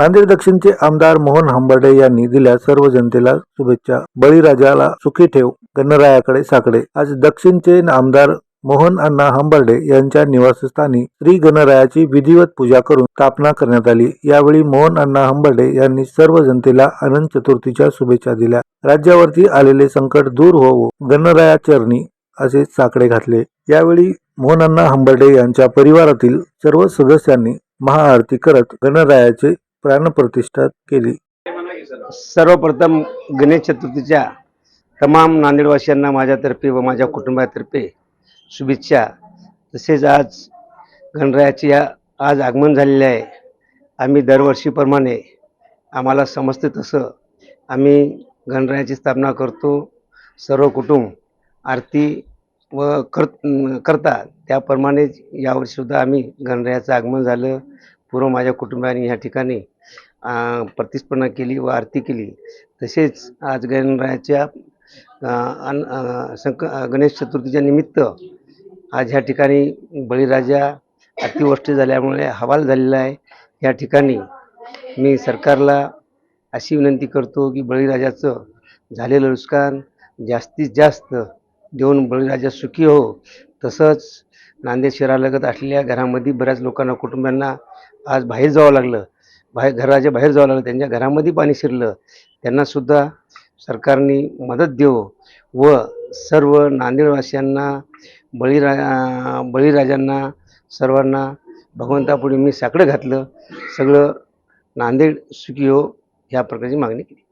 नांदेड दक्षिणचे आमदार मोहन हंबर्डे यांनी दिल्या सर्व जनतेला शुभेच्छा. बळीराजाला सुखी ठेव गणरायाकडे साकडे. आज दक्षिणचे आमदार मोहन अण्णा हंबर्डे यांच्या निवासस्थानी श्री गणरायाची विधिवत पूजा करून स्थापना करण्यात आली. यावेळी मोहन अण्णा हंबर्डे यांनी सर्व जनतेला अनंत चतुर्थीच्या शुभेच्छा दिल्या. राज्यावरती आलेले संकट दूर होवो गणराया चरणी असे साकडे घातले. यावेळी मोहन अण्णा हंबर्डे यांच्या परिवारातील सर्व सदस्यांनी महाआरती करत गणरायाचे प्राणप्रतिष्ठा केली. सर्वप्रथम गणेश चतुर्थीच्या तमाम नांदेडवासियांना माझ्यातर्फे व माझ्या कुटुंबातर्फे शुभेच्छा. तसेच आज गणरायाचे या आज आगमन झालेले आहे. आम्ही दरवर्षीप्रमाणे आम्हाला समजते तसं आम्ही गणरायाची स्थापना करतो. सर्व कुटुंब आरती व कर करता त्याप्रमाणेच यावर्षीसुद्धा आम्ही गणरायाचं आगमन झालं. पूर्व माझ्या कुटुंबाने ह्या ठिकाणी प्रतिस्पर्धा केली व आरती केली. तसेच आज गणरायाच्या अन- संक गणेश चतुर्थीच्या निमित्त आज ह्या ठिकाणी बळीराजा अतिवृष्टी झाल्यामुळे हवाल झालेला आहे. या ठिकाणी मी सरकारला अशी विनंती करतो की बळीराजाचं झालेलं नुकसान जास्तीत जास्त देऊन बळीराजा सुखी हो. तसंच नांदेड शहरालगत असलेल्या घरामध्ये बऱ्याच लोकांना कुटुंबियांना आज बाहेर जावं लागलं. बाहेर घराच्या बाहेर जावं लागलं त्यांच्या घरामध्ये पाणी शिरलं. त्यांनासुद्धा सरकारने मदत देव. व सर्व नांदेडवासियांना बळीरा बळीराजांना सर्वांना भगवंतापुढे मी साकडं घातलं. सगळं नांदेड सुखी हो ह्या प्रकारची मागणी केली.